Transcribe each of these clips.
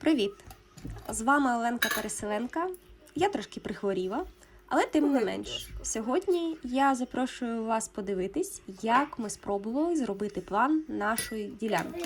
Привіт! З вами Оленка Переселенка. Я трошки прихворіла, але тим не менш, сьогодні я запрошую вас подивитись, як ми спробували зробити план нашої ділянки.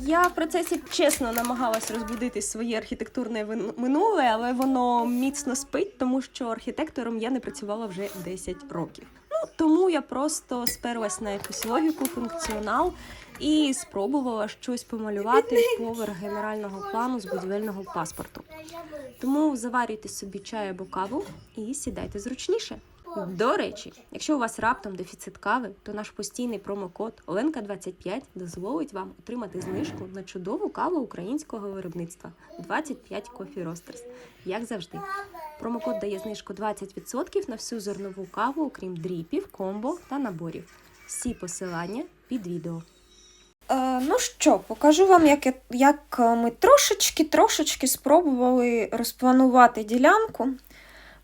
Я в процесі чесно намагалась розбудити своє архітектурне минуле, але воно міцно спить, тому що архітектором я не працювала вже 10 років. Ну тому я просто сперлась на якусь логіку, функціонал і спробувала щось помалювати поверх генерального плану з будівельного паспорту. Тому заварюйте собі чай або каву і сідайте зручніше. До речі, якщо у вас раптом дефіцит кави, то наш постійний промокод Оленка25 дозволить вам отримати знижку на чудову каву українського виробництва 25 Coffee Roasters. Як завжди, промокод дає знижку 20% на всю зернову каву, окрім дріпів, комбо та наборів. Всі посилання під відео. Е, ну що, покажу вам, як, як е, ми трошечки-трошечки спробували розпланувати ділянку.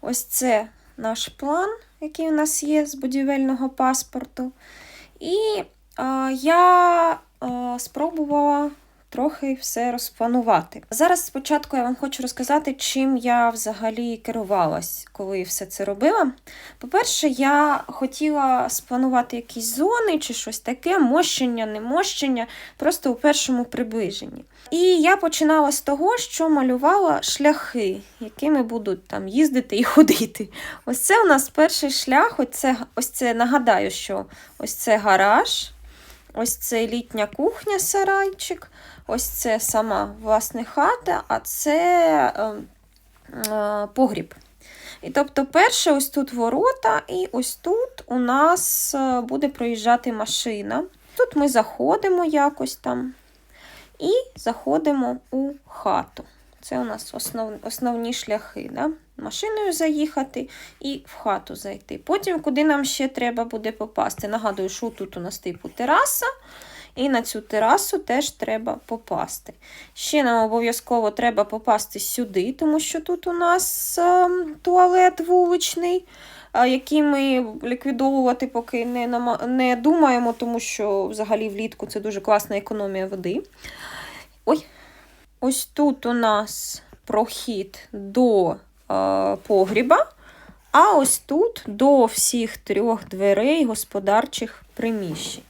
Ось це наш план, який у нас є з будівельного паспорту. І е, я е, спробувала трохи все розпланувати. Зараз спочатку я вам хочу розказати, чим я взагалі керувалась, коли все це робила. По-перше, я хотіла спланувати якісь зони чи щось таке, мощення, не мощення, просто у першому приближенні. І я починала з того, що малювала шляхи, якими будуть там їздити і ходити. Ось це у нас перший шлях. Ось ось це нагадаю, що ось це гараж, ось це літня кухня, сарайчик, ось це сама власне хата, а це е, е, погріб. І тобто, перше, ось тут ворота, і ось тут у нас е, буде проїжджати машина. Тут ми заходимо якось там і заходимо у хату. Це у нас основ, основні шляхи. Да? Машиною заїхати і в хату зайти. Потім, куди нам ще треба буде попасти. Нагадую, що тут у нас типу тераса, і на цю терасу теж треба попасти. Ще нам обов'язково треба попасти сюди, тому що тут у нас е, туалет вуличний, який ми ліквідовувати поки не, не думаємо, тому що взагалі влітку це дуже класна економія води. Ой. Ось тут у нас прохід до е, погріба, а ось тут до всіх трьох дверей господарчих приміщень.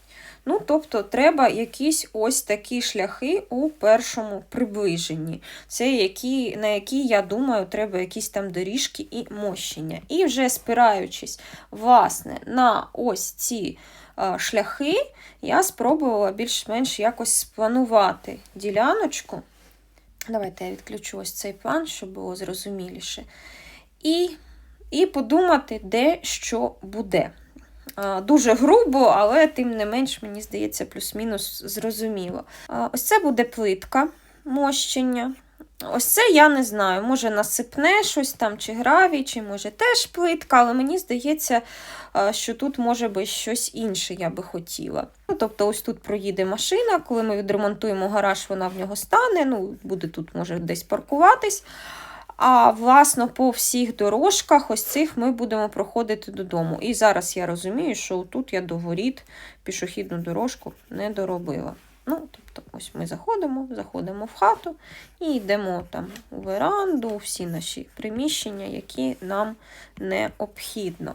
Ну, тобто, треба якісь ось такі шляхи у першому приближенні. Це які, на які, я думаю, треба якісь там доріжки і мощення. І вже спираючись, власне, на ось ці е, шляхи, я спробувала більш-менш якось спланувати діляночку. Давайте я відключу ось цей план, щоб було зрозуміліше. І, і подумати, де що буде. Дуже грубо, але тим не менш, мені здається, плюс-мінус зрозуміло. Ось це буде плитка мощення. Ось це я не знаю. Може насипне щось там, чи гравій, чи може теж плитка, але мені здається, що тут може би щось інше я би хотіла. Ну, тобто, ось тут проїде машина, коли ми відремонтуємо гараж, вона в нього стане. Ну, буде тут, може, десь паркуватись. А власно, по всіх дорожках, ось цих ми будемо проходити додому. І зараз я розумію, що тут я до воріт пішохідну дорожку не доробила. Ну, тобто, ось ми заходимо, заходимо в хату і йдемо там у веранду, всі наші приміщення, які нам необхідно.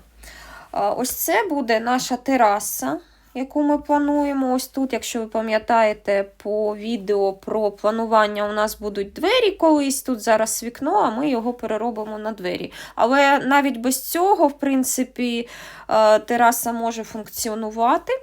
Ось це буде наша тераса, яку ми плануємо. Ось тут, якщо ви пам'ятаєте, по відео про планування у нас будуть двері колись. Тут зараз вікно, а ми його переробимо на двері. Але навіть без цього, в принципі, тераса може функціонувати.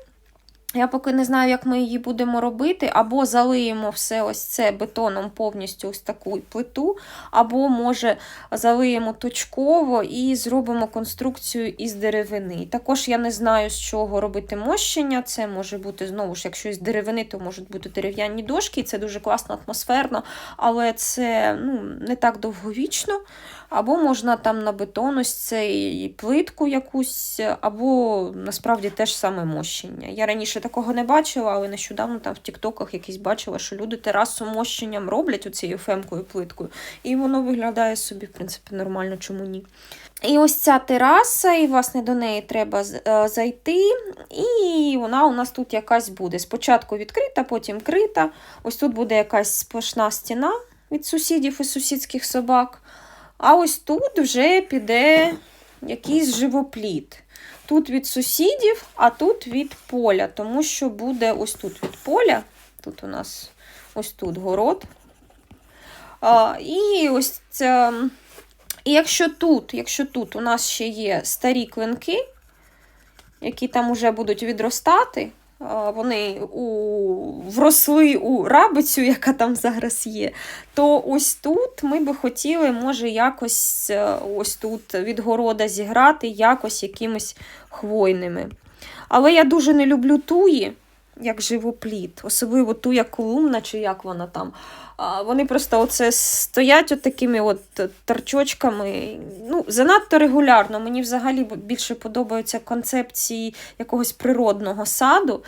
Я поки не знаю, як ми її будемо робити, або залиємо все ось це бетоном повністю ось таку плиту, або, може, залиємо точково і зробимо конструкцію із деревини. Також я не знаю, з чого робити мощення. Це може бути, знову ж, якщо із деревини, то можуть бути дерев'яні дошки, і це дуже класно, атмосферно, але це ну, не так довговічно. Або можна там на бетон ось цей плитку якусь, або насправді теж саме мощення. Я раніше такого не бачила, але нещодавно там в Тіктоках якісь бачила, що люди терасу мощенням роблять оцією фемкою плиткою. І воно виглядає собі, в принципі, нормально, чому ні. І ось ця тераса, і власне до неї треба е, зайти. І вона у нас тут якась буде. Спочатку відкрита, потім крита. Ось тут буде якась сплошна стіна від сусідів і сусідських собак. А ось тут вже піде якийсь живопліт. Тут від сусідів, а тут від поля, тому що буде ось тут від поля. Тут у нас ось тут город. А, і ось ця. І якщо тут, якщо тут у нас ще є старі клинки, які там уже будуть відростати, вони у, вросли у рабицю, яка там зараз є, то ось тут ми би хотіли, може, якось е, ось тут від города зіграти якось якимись хвойними. Але я дуже не люблю туї, як живопліт, особливо ту, як колумна, чи як вона там. Вони просто оце стоять от такими от торчочками. Ну, занадто регулярно. Мені взагалі більше подобаються концепції якогось природного саду.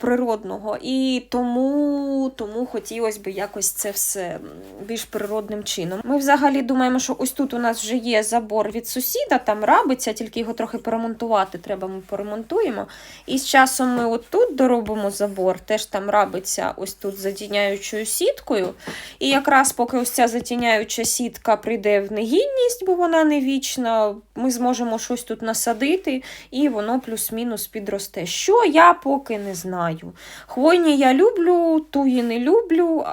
Природного, і тому, тому хотілося б якось це все більш природним чином. Ми взагалі думаємо, що ось тут у нас вже є забор від сусіда, там рабиться, тільки його трохи поремонтувати треба, ми поремонтуємо. І з часом ми отут доробимо забор, теж там рабиться ось тут затіняючою сіткою. І якраз поки ось ця затіняюча сітка прийде в негідність, бо вона не вічна, ми зможемо щось тут насадити, і воно плюс-мінус підросте. Що я поки не знаю. Хвойні я люблю, туї не люблю.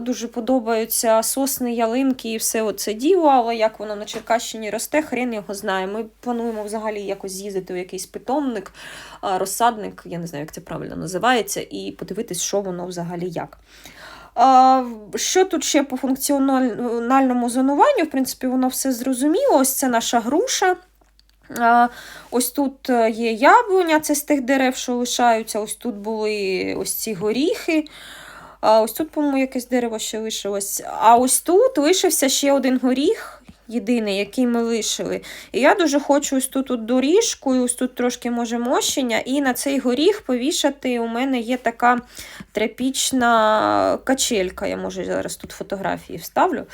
Дуже подобаються сосни, ялинки і все оце діло, але як воно на Черкащині росте, хрен його знає. Ми плануємо взагалі якось з'їздити в якийсь питомник, розсадник, я не знаю, як це правильно називається, і подивитись, що воно взагалі як. Що тут ще по функціональному зонуванню? В принципі, воно все зрозуміло. Ось це наша груша. Ось тут е, є яблуня, це з тих дерев, що лишаються. Ось тут були ось ці горіхи. Ось тут, по-моєму, якесь дерево ще лишилось. А ось тут лишився ще один горіх. Єдиний, який ми лишили. І я дуже хочу ось тут от доріжку, ось тут трошки може мощення, і на цей горіх повішати у мене є така тряпічна качелька. Я може зараз тут фотографії вставлю.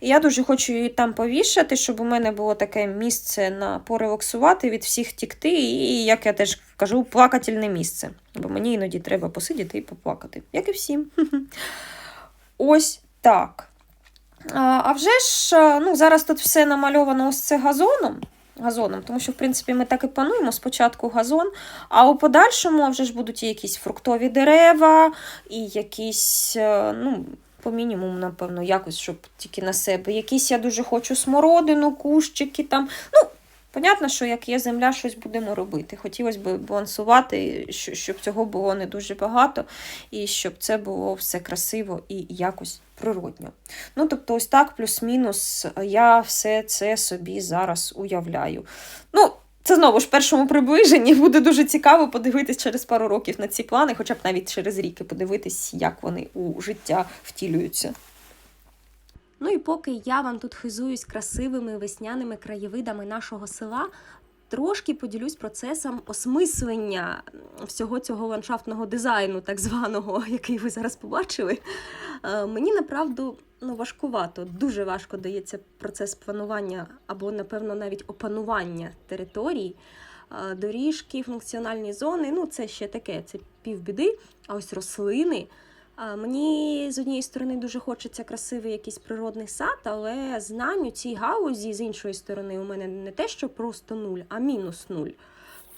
І я дуже хочу її там повішати, щоб у мене було таке місце на порелаксувати, від всіх тікти. І, як я теж кажу, плакательне місце. Бо мені іноді треба посидіти і поплакати, як і всім. Ось так. А вже ж, ну, зараз тут все намальовано ось це газоном. Газоном, тому що, в принципі, ми так і плануємо спочатку газон, а у подальшому вже ж будуть і якісь фруктові дерева, і якісь, е, ну, по мінімуму, напевно, якось, щоб тільки на себе. Якісь я дуже хочу смородину, кущики там. Ну, понятно, що як є земля, щось будемо робити. Хотілося б балансувати, щоб цього було не дуже багато, і щоб це було все красиво і якось природньо. Ну, тобто, ось так, плюс-мінус, я все це собі зараз уявляю. Ну, це знову ж в першому приближенні буде дуже цікаво подивитись через пару років на ці плани, хоча б навіть через рік і подивитись, як вони у життя втілюються. Ну і поки я вам тут хизуюсь красивими весняними краєвидами нашого села, трошки поділюсь процесом осмислення всього цього ландшафтного дизайну, так званого, який ви зараз побачили. Е, Мені направду ну, важкувато, дуже важко дається процес планування або, напевно, навіть опанування територій. Е, Доріжки, функціональні зони, ну це ще таке, це півбіди. А ось рослини. Мені з однієї сторони дуже хочеться красивий якийсь природний сад, але знань у цій гаузі з іншої сторони у мене не те, що просто нуль, а мінус нуль.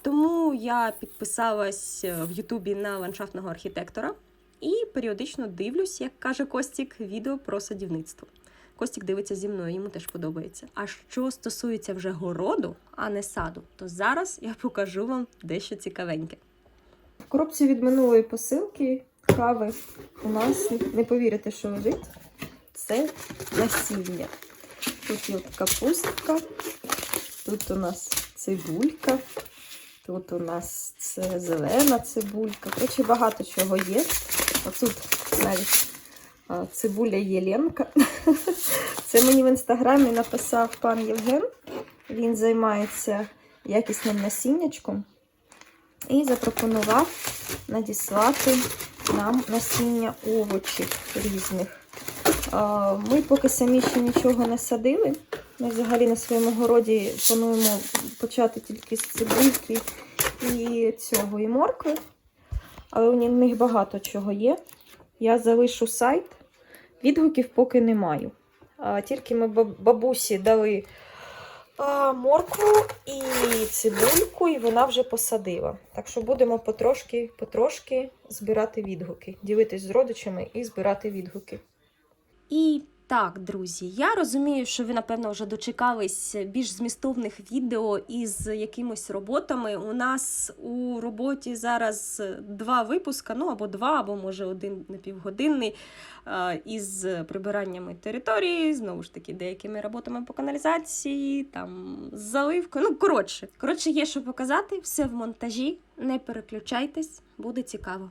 Тому я підписалась е, в Ютубі на ландшафтного архітектора і періодично дивлюсь, як каже Костік, відео про садівництво. Костік дивиться зі мною, йому теж подобається. А що стосується вже городу, а не саду, то зараз я покажу вам дещо цікавеньке. В коробці від минулої посилки кави у нас, не повірите, що лежить, це насіння. Тут є капустка, тут у нас цибулька, тут у нас це зелена цибулька. Коротше, багато чого є. Отут навіть цибуля Єленка. Це мені в інстаграмі написав пан Євген. Він займається якісним насіннячком. і запропонував надіслати нам насіння овочів різних. Ми поки самі ще нічого не садили. Ми взагалі на своєму городі плануємо почати тільки з цибульки і цього, і моркви. Але у них багато чого є. Я залишу сайт. Відгуків поки не маю. Тільки ми бабусі дали моркву і цибульку, і вона вже посадила. Так що будемо потрошки, потрошки збирати відгуки, ділитись з родичами і збирати відгуки. І так, друзі, я розумію, що ви, напевно, вже дочекались більш змістовних відео із якимись роботами. У нас у роботі зараз два випуска, ну або два, або може один напівгодинний, е, із прибираннями території, знову ж таки, деякими роботами по каналізації, там з заливкою. Ну, коротше, коротше, є що показати, все в монтажі. Не переключайтесь, буде цікаво.